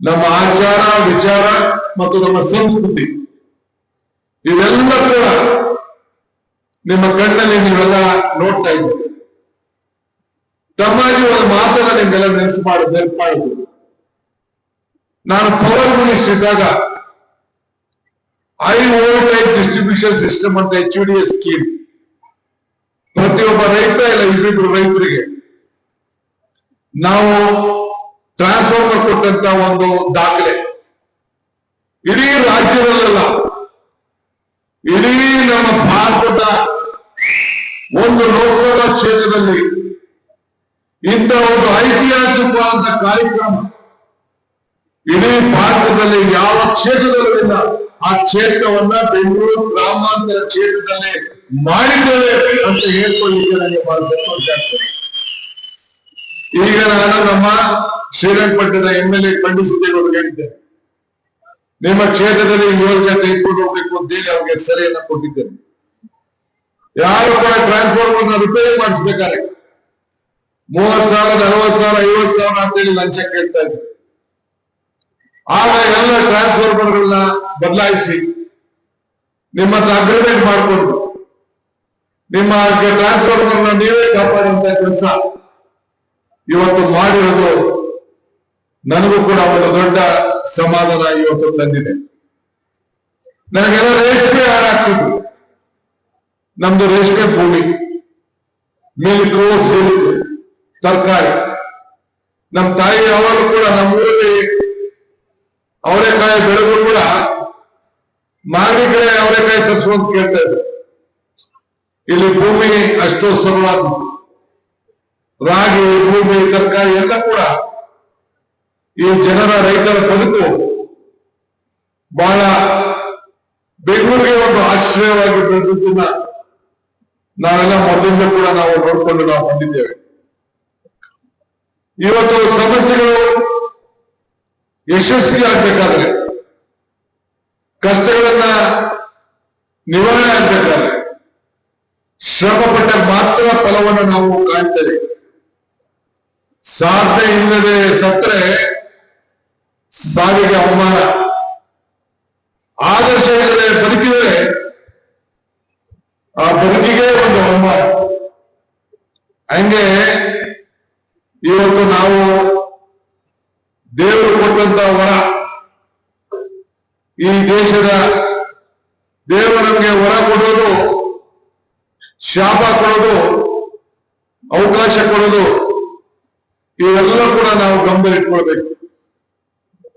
ನಮ್ಮ ಆಚಾರ, ವಿಚಾರ ಮತ್ತು ನಮ್ಮ ಸಂಸ್ಕೃತಿ ಇವೆಲ್ಲ ಕೂಡ ನಿಮ್ಮ ಕಣ್ಣಲ್ಲಿ ನೀವೆಲ್ಲ ನೋಡ್ತಾ ಇದ್ದೀರಿ. ತಮ್ಮಾಗಿ ಒಂದು ಮಾತನ್ನ ನಿಮ್ಗೆಲ್ಲ ನೆನಸು ಮಾಡಿ, ನೆನಪು ಮಾಡುದು ನಾನು ಪವರ್ ಮಿನಿಸ್ಟರ್ ಇದ್ದಾಗ ಐ ವೋಲ್ಟೇಜ್ ಡಿಸ್ಟ್ರಿಬ್ಯೂಷನ್ ಸಿಸ್ಟಮ್ ಅಂತ ಎಚ್ ಡಿ ಎಸ್ ಸ್ಕೀಮ್ ಪ್ರತಿಯೊಬ್ಬ ರೈತ ಇಲ್ಲ, ಇಬ್ಬಿಬ್ರು ರೈತರಿಗೆ ನಾವು ಟ್ರಾನ್ಸ್ಫಾರ್ಮರ್ ಕೊಟ್ಟಂತ ಒಂದು ದಾಖಲೆ. ಇಡೀ ರಾಜ್ಯದಲ್ಲೆಲ್ಲ, ಇಡೀ ನಮ್ಮ ಭಾರತದ ಒಂದು ಲೋಕಸಭಾ ಕ್ಷೇತ್ರದಲ್ಲಿ ಇಂಥ ಒಂದು ಐತಿಹಾಸಿಕವಾದ ಕಾರ್ಯಕ್ರಮ ಇಡೀ ಭಾರತದಲ್ಲಿ ಯಾವ ಕ್ಷೇತ್ರದಲ್ಲೂ ಇಲ್ಲ ಆ ಕ್ಷೇತ್ರವನ್ನ ಬೆಂಗಳೂರು ಗ್ರಾಮಾಂತರ ಕ್ಷೇತ್ರದಲ್ಲಿ ಮಾಡಿದ್ದೇವೆ ಅಂತ ಹೇಳ್ಕೊಳ್ಳಿಕ್ಕೆ ನನಗೆ ಬಹಳ ಸಂತೋಷ ಆಗ್ತದೆ. ಈಗ ನಾನು ನಮ್ಮ ಶ್ರೀರಂಗಪಟ್ಟಣದ ಎಂ ಎಲ್ ಎ ಖಂಡಿಸಿದ್ದೇವೆ ಹೇಳಿದ್ದೇನೆ ನಿಮ್ಮ ಕ್ಷೇತ್ರದಲ್ಲಿ ಯೋಜನೆ ತೆಗೆದುಕೊಂಡು ಹೋಗ್ಬೇಕು ಅಂತೇಳಿ ಅವ್ರಿಗೆ ಸಲಹೆಯನ್ನ ಕೊಟ್ಟಿದ್ದೇನೆ ಯಾರು ಕೂಡ ಟ್ರಾನ್ಸ್ಫಾರ್ಮರ್ ರಿಪೇರಿ ಮಾಡಿಸ್ಬೇಕಾದ್ರೆ ಮೂವತ್ ಸಾವಿರ ನಲವತ್ ಸಾವಿರ ಐವತ್ ಸಾವಿರ ಅಂತೇಳಿ ಲಂಚ ಕೇಳ್ತಾ ಇದ್ರು. ಆಗ ಎಲ್ಲ ಟ್ರಾನ್ಸ್ಫಾರ್ಮರ್ಗಳನ್ನ ಬದಲಾಯಿಸಿ ನಿಮ್ಮ ಅಗ್ರಿಮೆಂಟ್ ಮಾಡಿಕೊಂಡು ನಿಮ್ಮ ಟ್ರಾನ್ಸ್ಫಾರ್ಮರ್ನ ನೀವೇ ಕಾಪಾಡುವಂತ ಕೆಲಸ ಇವತ್ತು ಮಾಡಿರೋದು ನನಗೂ ಕೂಡ ಒಂದು ದೊಡ್ಡ ಸಮಾಧಾನ ಇವತ್ತು ತಂದಿದೆ. ನನಗೆಲ್ಲ ರೇಷ್ಮೆ ಹಾಳಾಗ್ತಿತ್ತು ನಮ್ದು ರೇಷ್ಮೆ ಭೂಮಿ ಮಿಲ್ಕ್ ಸಿಲ್ಕ್ ತರಕಾರಿ. ನಮ್ಮ ತಾಯಿ ಅವರು ಕೂಡ ನಮ್ಮ ಊರಲ್ಲಿ ಅವರೆಕಾಯಿ ಬೆಳೆದ್ರು ಕೂಡ ಮಾಗಡಿ ಕಡೆ ಅವರೆಕಾಯಿ ತರಿಸುವಂತ ಕೇಳ್ತಾ ಇದ್ರು. ಇಲ್ಲಿ ಭೂಮಿ ಅಷ್ಟು ಸರಳವಾದ ರಾಗಿ, ಭೂಮಿ, ತರಕಾರಿ ಎಲ್ಲ ಕೂಡ ಈ ಜನರ ರೈತರ ಬದುಕು ಬಹಳ ಬೆಂಗಳೂರಿಗೆ ಒಂದು ಆಶ್ರಯವಾಗಿ ಬೆಳೆದನ್ನ ನಾವೆಲ್ಲ ಮೊದಲಿಂದ ಕೂಡ ನಾವು ನೋಡ್ಕೊಂಡು ನಾವು ಬಂದಿದ್ದೇವೆ. ಇವತ್ತು ಸಮಸ್ಯೆಗಳು ಯಶಸ್ವಿ ಆಗ್ಬೇಕಾದ್ರೆ, ಕಷ್ಟಗಳನ್ನ ನಿವಾರಣೆ ಆಗ್ಬೇಕಾದ್ರೆ, ಶ್ರಮ ಪಟ್ಟ ಮಾತ್ರ ಫಲವನ್ನು ನಾವು ಕಾಣ್ತೇವೆ. ಸಾಧ್ಯ ಇಲ್ಲದೆ ಸತ್ರೆ ಸಾವಿಗೆ ಅವಮಾನ. ಆದರ್ಶ ಇಲ್ಲದೆ ಬದುಕಿದರೆ ಆ ಬದುಕಿಗೆ ಒಂದು ಅವಮಾನ. ಹಂಗೆ ಇವತ್ತು ನಾವು ದೇವರು ಕೊಟ್ಟಂತ ವರ. ಈ ದೇಶದ ದೇವರು ನಮಗೆ ವರ ಕೊಡೋದು, ಶಾಪ ಕೊಡೋದು, ಅವಕಾಶ ಕೊಡೋದು, ಇವೆಲ್ಲ ಕೂಡ ನಾವು ಗಮನದಲ್ಲಿಟ್ಕೊಳ್ಬೇಕು.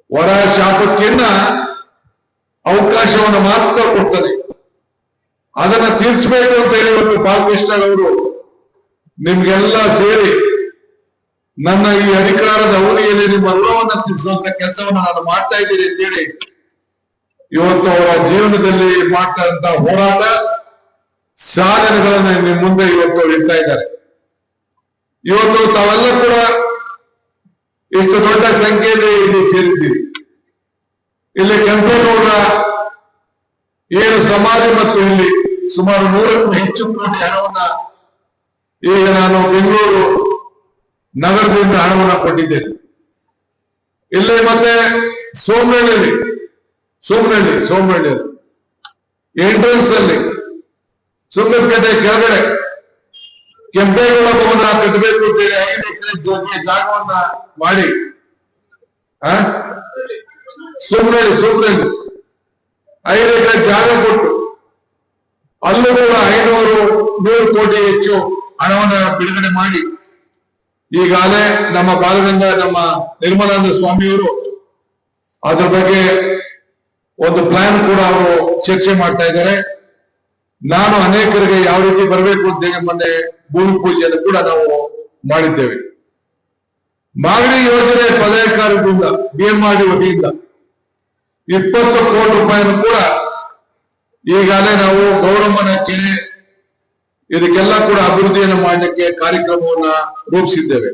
ವರ ಶಾಪಕ್ಕಿನ್ನ ಅವಕಾಶವನ್ನು ಮಾತ್ರ ಕೊಡ್ತದೆ. ಅದನ್ನ ತಿಳಿಸ್ಬೇಕು ಅಂತ ಹೇಳಿ ಇವತ್ತು ಬಾಲಕೃಷ್ಣ ಅವರು, ನಿಮ್ಗೆಲ್ಲ ಸೇರಿ ನನ್ನ ಈ ಅಧಿಕಾರದ ಅವಧಿಯಲ್ಲಿ ನಿಮ್ಮ ಋಣವನ್ನ ತೀರಿಸುವಂತ ಕೆಲಸವನ್ನ ನಾನು ಮಾಡ್ತಾ ಇದ್ದೀನಿ ಅಂತೇಳಿ ಇವತ್ತು ಅವರ ಜೀವನದಲ್ಲಿ ಮಾಡ್ತಾ ಇದ್ದಂತ ಹೋರಾಟ ಸಾಧನೆಗಳನ್ನ ನಿಮ್ಮ ಮುಂದೆ ಇವತ್ತು ಇಡ್ತಾ ಇದ್ದಾರೆ. ಇವತ್ತು ತಾವೆಲ್ಲ ಕೂಡ ಇಷ್ಟು ದೊಡ್ಡ ಸಂಖ್ಯೆಯಲ್ಲಿ ಇಲ್ಲಿ ಸೇರಿದ್ದೀವಿ. ಇಲ್ಲಿ ಕೆಂಪೇಗೌಡರ ಏನು ಸಮಾಧಿ ಮತ್ತು ಇಲ್ಲಿ ಸುಮಾರು ನೂರಕ್ಕೂ ಹೆಚ್ಚು ಕೋಟಿ ಹಣವನ್ನ ಈಗ ನಾನು ಬೆಂಗಳೂರು ನಗರದಿಂದ ಹಣವನ್ನ ಕೊಟ್ಟಿದ್ದೇನೆ. ಇಲ್ಲಿ ಮತ್ತೆ ಸೋಮನಹಳ್ಳಿ ಸೋಮನಹಳ್ಳಿ ಸೋಮನಹಳ್ಳಿ ಎಂಟ್ರೆನ್ಸ್ ಅಲ್ಲಿ, ಸುಂದರಪೇಟೆ ಕೆಳಗಡೆ ಕೆಂಪೇಗೌಡ ಕಟ್ಟಬೇಕು ಅಂತೇಳಿ ಐದು ಎಕರೆ ಜಾಗವನ್ನ ಮಾಡಿ. ಆ? ಸುಮ್ಮನೆ ಸುಮ್ಮನೆ ಐದು ಎಕರೆ ಜಾಗ ಕೊಟ್ಟು ಅಲ್ಲೂ ಕೂಡ ಐನೂರು ನೂರು ಕೋಟಿ ಹೆಚ್ಚು ಹಣವನ್ನ ಬಿಡುಗಡೆ ಮಾಡಿ. ಈಗಾಗಲೇ ನಮ್ಮ ಬಾಲಗಂಗ ನಮ್ಮ ನಿರ್ಮಲಾನಂದ ಸ್ವಾಮಿಯವರು ಅದ್ರ ಬಗ್ಗೆ ಒಂದು ಪ್ಲಾನ್ ಕೂಡ ಅವರು ಚರ್ಚೆ ಮಾಡ್ತಾ ಇದ್ದಾರೆ. ನಾನು ಅನೇಕರಿಗೆ ಯಾವ ರೀತಿ ಬರಬೇಕು ಅಂತ ಹೇಳಿ ಮೊನ್ನೆ ಭೂಮಿ ಪೂಜೆಯನ್ನು ಕೂಡ ನಾವು ಮಾಡಿದ್ದೇವೆ. ಮಾಗಡಿ ಯೋಜನೆ ಪದಾಧಿಕಾರಿಗಳಿಂದ ಬಿಎಂಆರ್ಡಿ ವತಿಯಿಂದ ಇಪ್ಪತ್ತು ಕೋಟಿ ರೂಪಾಯಿಯನ್ನು ಕೂಡ ಈಗಾಗಲೇ ನಾವು ಗೌರಮ್ಮನ ಕೆರೆ, ಇದಕ್ಕೆಲ್ಲ ಕೂಡ ಅಭಿವೃದ್ಧಿಯನ್ನು ಮಾಡಲಿಕ್ಕೆ ಕಾರ್ಯಕ್ರಮವನ್ನ ರೂಪಿಸಿದ್ದೇವೆ.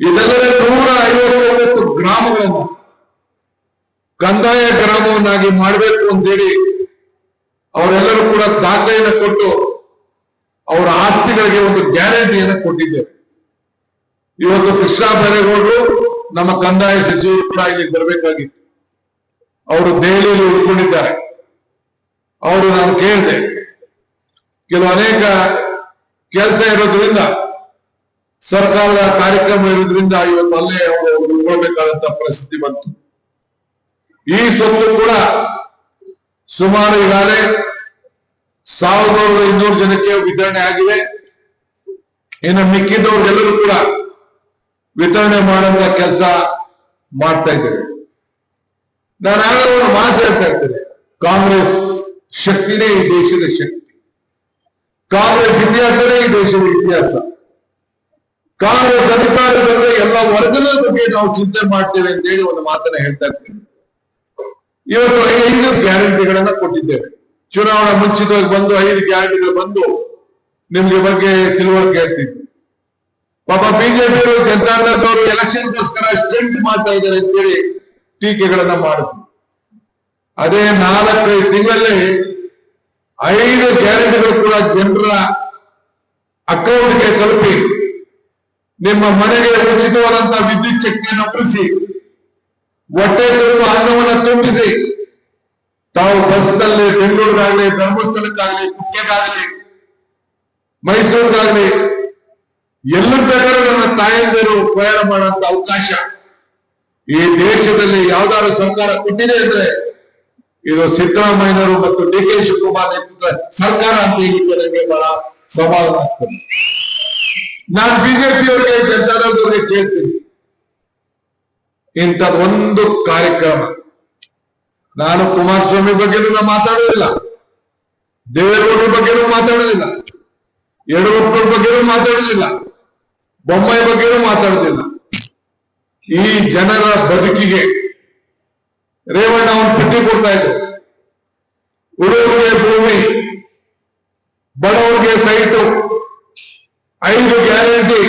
ಇದಲ್ಲದೆ ನೂರ ಐವತ್ತೊಂಬತ್ತು ಗ್ರಾಮಗಳನ್ನು, ಕಂದಾಯ ಗ್ರಾಮವನ್ನಾಗಿ ಮಾಡಬೇಕು ಅಂತೇಳಿ ಅವರೆಲ್ಲರೂ ಕೂಡ ದಾಖಲೆಯನ್ನು ಕೊಟ್ಟು ಅವರ ಆಸ್ತಿಗಳಿಗೆ ಒಂದು ಗ್ಯಾರಂಟಿಯನ್ನು ಕೊಟ್ಟಿದ್ದೇವೆ ಇವತ್ತು ಕೃಷ್ಣ ಬೈರೇಗೌಡರು ನಮ್ಮ ಕಂದಾಯ ಸಚಿವರು ಕೂಡ ಇಲ್ಲಿ ಬರಬೇಕಾಗಿತ್ತು. ಅವರು ದೆಹಲಿಯಲ್ಲಿ ಉಳ್ಕೊಂಡಿದ್ದಾರೆ. ಅವರು ನಾನು ಕೇಳಿದೆ. ಕೆಲವು ಅನೇಕ ಕೆಲಸ ಇರೋದ್ರಿಂದ, ಸರ್ಕಾರದ ಕಾರ್ಯಕ್ರಮ ಇರೋದ್ರಿಂದ ಇವತ್ತು ಅಲ್ಲೇ ಅವರು ಉಳ್ಕೊಳ್ಬೇಕಾದಂತ ಪರಿಸ್ಥಿತಿ ಬಂತು. ಈ ಸ್ವತ್ತು ಕೂಡ ಸುಮಾರು ಈಗಾಗಲೇ ಸಾವಿರದ ಇನ್ನೂರು ಜನಕ್ಕೆ ವಿತರಣೆ ಆಗಿದೆ. ಇನ್ನು ಮಿಕ್ಕಿದವ್ರಿಗೆಲ್ಲರೂ ಕೂಡ ವಿತರಣೆ ಮಾಡುವಂತ ಕೆಲಸ ಮಾಡ್ತಾ ಇದ್ದೇವೆ ನಾನು ಒಂದು ಮಾತು ಹೇಳ್ತಾ ಇರ್ತೇನೆ. ಕಾಂಗ್ರೆಸ್ ಶಕ್ತಿನೇ ಈ ದೇಶದ ಶಕ್ತಿ. ಕಾಂಗ್ರೆಸ್ ಇತಿಹಾಸವೇ ಈ ದೇಶದ ಇತಿಹಾಸ. ಕಾಂಗ್ರೆಸ್ ಅಧಿಕಾರ ಬಂದ್ರೆ ಎಲ್ಲ ವರ್ಗದ ಬಗ್ಗೆ ನಾವು ಚಿಂತೆ ಮಾಡ್ತೇವೆ ಅಂತ ಹೇಳಿ ಒಂದು ಮಾತನ್ನ ಹೇಳ್ತಾ ಇರ್ತೀನಿ. ಇವತ್ತು ಐದು ಗ್ಯಾರಂಟಿಗಳನ್ನ ಕೊಟ್ಟಿದ್ದೇವೆ. ಚುನಾವಣಾ ಮುಂಚಿತವಾಗಿ ಬಂದು ಐದು ಗ್ಯಾರಂಟಿಗಳು ಬಂದು ನಿಮ್ಗೆ ಬಗ್ಗೆ ತಿಳುವಳಿಕೆ ಇರ್ತಿತ್ತು ಪಾಪ ಬಿಜೆಪಿ ಜನತಾದಳದವರು ಎಲೆಕ್ಷನ್ಗೋಸ್ಕರ ಸ್ಟೆಂಟ್ ಮಾಡ್ತಾ ಇದ್ದಾರೆ ಅಂತೇಳಿ ಟೀಕೆಗಳನ್ನ ಮಾಡಿದ್ರು ಅದೇ ನಾಲ್ಕೈದು ತಿಂಗಳಲ್ಲಿ ಐದು ಗ್ಯಾರಂಟಿಗಳು ಕೂಡ ಜನರ ಅಕೌಂಟ್ಗೆ ತಲುಪಿ ನಿಮ್ಮ ಮನೆಗೆ ಉಚಿತವಾದಂತಹ ವಿದ್ಯುತ್ ಶಕ್ತಿಯನ್ನು ಒಪ್ಪಿಸಿ ಹೊಟ್ಟೆ ತುಂಬ ಅನ್ನವನ್ನು ತುಂಬಿಸಿ ತಾವು ಬಸ್ನಲ್ಲಿ ಬೆಂಗಳೂರಿಗಾಗ್ಲಿ, ಧರ್ಮಸ್ಥಳಕ್ಕಾಗ್ಲಿ, ಕುಕ್ಕೆಗಾಗ್ಲಿ, ಮೈಸೂರಿಗಾಗ್ಲಿ ಎಲ್ಲ ಬೇಕಾದ್ರೂ ನನ್ನ ತಾಯಂದಿರು ಪ್ರಯಾಣ ಮಾಡುವಂತ ಅವಕಾಶ ಈ ದೇಶದಲ್ಲಿ ಯಾವ್ದಾದ್ರು ಸರ್ಕಾರ ಕೊಟ್ಟಿದೆ ಅಂದ್ರೆ ಇದು ಸಿದ್ದರಾಮಯ್ಯನವರು ಮತ್ತು ಡಿ ಕೆ ಶಿವಕುಮಾರ್ ನೇತೃತ್ವದ ಸರ್ಕಾರ ಅಂತ ಹೇಳಿಕ್ಕೆ ನನಗೆ ಬಹಳ ಸಮಾಧಾನ ಆಗ್ತದೆ. ನಾನು ಬಿಜೆಪಿಯವರಿಗೆ ಜನತಾದಳದವರಿಗೆ ಕೇಳ್ತೀನಿ. ಇಂಥದ್ದೊಂದು ಕಾರ್ಯಕ್ರಮ ನಾನು ಕುಮಾರಸ್ವಾಮಿ ಬಗ್ಗೆ ನಾನು ಮಾತಾಡೋದಿಲ್ಲ. ದೇವೇಗೌಡರ ಬಗ್ಗೆನೂ ಮಾತಾಡೋದಿಲ್ಲ. ಯಡಿಯೂರಪ್ಪರ ಬಗ್ಗೆನೂ ಮಾತಾಡೋದಿಲ್ಲ. ಬೊಮ್ಮಾಯಿ ಬಗ್ಗೆನೂ ಮಾತಾಡೋದಿಲ್ಲ. ಈ ಜನರ ಬದುಕಿಗೆ ರೇವಣ್ಣ ಅವನು ಪಟ್ಟಿ ಕೊಡ್ತಾ ಇದ್ರು. ಹುಡುಗರಿಗೆ ಭೂಮಿ, ಬಡವರಿಗೆ ಸೈಟು, ಐದು ಗ್ಯಾರಂಟಿ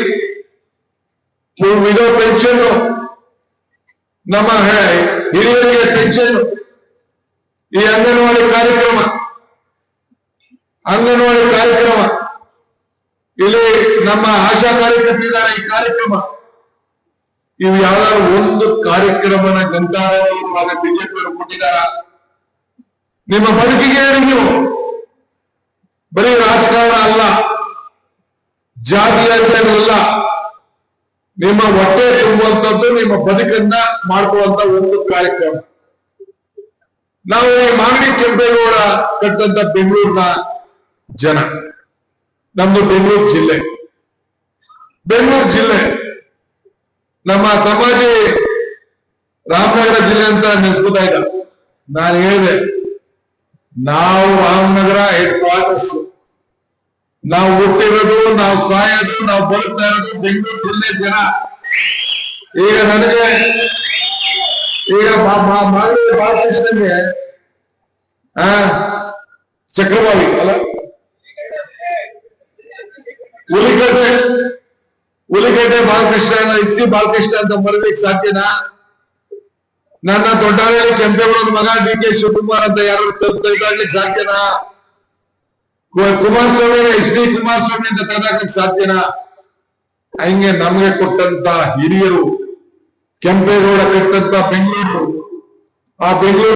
ಇದೋ ಪೆನ್ಷನ್, ನಮ್ಮ ಹಿರಿಯರಿಗೆ ಪೆನ್ಷನ್. ಈ ಅಂಗನವಾಡಿ ಕಾರ್ಯಕ್ರಮ ಅಂಗನವಾಡಿ ಕಾರ್ಯಕ್ರಮ. ಇಲ್ಲಿ ನಮ್ಮ ಆಶಾ ಕಾರ್ಯಕರ್ತರಿದ್ದಾರೆ ಈ ಕಾರ್ಯಕ್ರಮ, ಇವು ಯಾವ್ದಾದ್ರು ಒಂದು ಕಾರ್ಯಕ್ರಮನ ಗ್ರಂಥಾಲಯ ಬಿಜೆಪಿಯವರು ಕೊಟ್ಟಿದಾರ ನಿಮ್ಮ ಬದುಕಿಗೆ ನೀವು? ಬರೀ ರಾಜಕಾರಣ ಅಲ್ಲ ಜಾತಿಯ ಅಲ್ಲ. ನಿಮ್ಮ ಹೊಟ್ಟೆ ತುಂಬುವಂತದ್ದು ನಿಮ್ಮ ಬದುಕನ್ನ ಮಾಡ್ಕೊಳ್ಳುವಂತ ಒಂದು ಕಾರ್ಯಕ್ರಮ. ನಾವು ಈ ಮಾಗಡಿ ಕೆಂಪೇಗೌಡ ಕಟ್ಟಂತ ಬೆಂಗಳೂರಿನ ಜನ. ನಮ್ದು ಬೆಂಗಳೂರು ಜಿಲ್ಲೆ. ಬೆಂಗಳೂರು ಜಿಲ್ಲೆ. ನಮ್ಮ ಸಮಾಜಿ ರಾಮನಗರ ಜಿಲ್ಲೆ ಅಂತ ನೆನೆಸ್ಕೋತಾ ಇದ್ದ ನಾನು ಹೇಳಿದೆ, ನಾವು ರಾಮನಗರ ಹೆಡ್ ಕ್ವಾರ್ಟರ್ಸ್ ನಾವು ಹುಟ್ಟಿರೋದು, ನಾವು ಸಾಯೋದು, ನಾವು ಬದುಕ್ತಾ ಇರೋದು ಬೆಂಗಳೂರು ಜಿಲ್ಲೆ ಜನ. ಈಗ ನನಗೆ ಈಗ ಮಾ- ಮಾ- ಮಾಗಡಿ ಬಾಲಕೃಷ್ಣನ್ಗೆ ಆ ಚಕ್ರವಾಳಿ ಅಲ್ಲ? ಹುಲಿಗಡ್ಡೆ ಹುಲಿಗಡ್ಡೆ ಬಾಲಕೃಷ್ಣ ಎಸ್ ಸಿ ಬಾಲಕೃಷ್ಣ ಅಂತ ಮರಬೇಕು ಸಾಧ್ಯನಾ? ನನ್ನ ದೊಡ್ಡಹಳ್ಳಿ ಕೆಂಪೇಗೌಡನ ಮಗ ಡಿ ಕೆ ಶಿವಕುಮಾರ್ ಅಂತ ಯಾರು ತೆಗೆದಾಡ್ಲಿಕ್ಕೆ ಸಾಧ್ಯನಾ? ಕುಮಾರಸ್ವಾಮಿ ಎಚ್ ಡಿ ಕುಮಾರಸ್ವಾಮಿ ಅಂತ ತೆಗೆದಾಕ್ಲಿಕ್ಕೆ ಸಾಧ್ಯನಾ? ಹಂಗೆ ನಮ್ಗೆ ಕೊಟ್ಟಂತ ಹಿರಿಯರು, ಕೆಂಪೇಗೌಡ ಕಟ್ಟಂತ ಬೆಂಗಳೂರು ಆ ಬೆಂಗಳೂರು